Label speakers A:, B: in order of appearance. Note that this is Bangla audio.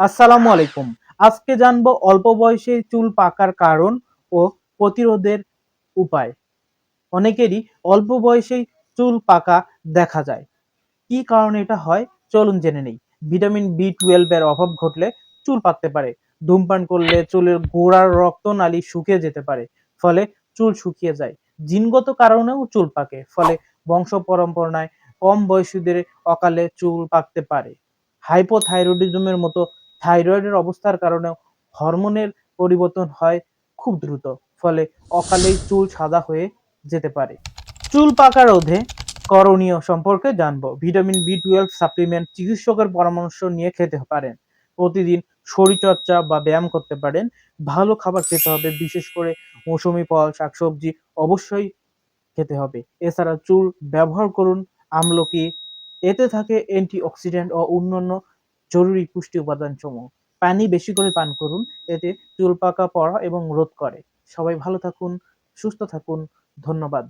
A: আসসালামু আলাইকুম। আজকে জানব অল্প বয়সে চুল পাকার কারণ ও প্রতিরোধের উপায়। অনেকেরই অল্প বয়সেই চুল পাকা দেখা যায়। কি কারণে এটা হয় চলুন জেনে নেই। ভিটামিন বি টুয়েলভ এর অভাব ঘটলে চুল পাকতে পারে। ধূমপান করলে চুলের গোড়ার রক্তনালী শুকিয়ে যেতে পারে, ফলে চুল শুকিয়ে যায়। জিনগত কারণেও চুল পাকে, ফলে বংশ পরম্পরায় কম বয়সীদের অকালে চুল পাকতে পারে। হাইপোথাইরয়েডিজমের মতো থাইরয়েডের অবস্থার কারণেও হরমোনের পরিবর্তন হয় খুব দ্রুত, ফলে অকালেই চুল সাদা হয়ে যেতে পারে। চুল পাকা রোধে করণীয় সম্পর্কে জানব। ভিটামিন বি টুয়েলভ সাপ্লিমেন্ট চিকিৎসকের পরামর্শ নিয়ে খেতে পারেন। প্রতিদিন শরীরচর্চা বা ব্যায়াম করতে পারেন। ভালো খাবার খেতে হবে, বিশেষ করে মৌসুমি ফল, শাকসবজি অবশ্যই খেতে হবে। এছাড়া চুল ব্যবহার করুন, আমলকি, এতে থাকে অ্যান্টিঅক্সিডেন্ট ও অন্যান্য জরুরি পুষ্টি উপাদান সমূহ পানি বেশি করে পান করুন, এতে চুল পাকা পড়া এবং রোধ করে। সবাই ভালো থাকুন, সুস্থ থাকুন, ধন্যবাদ।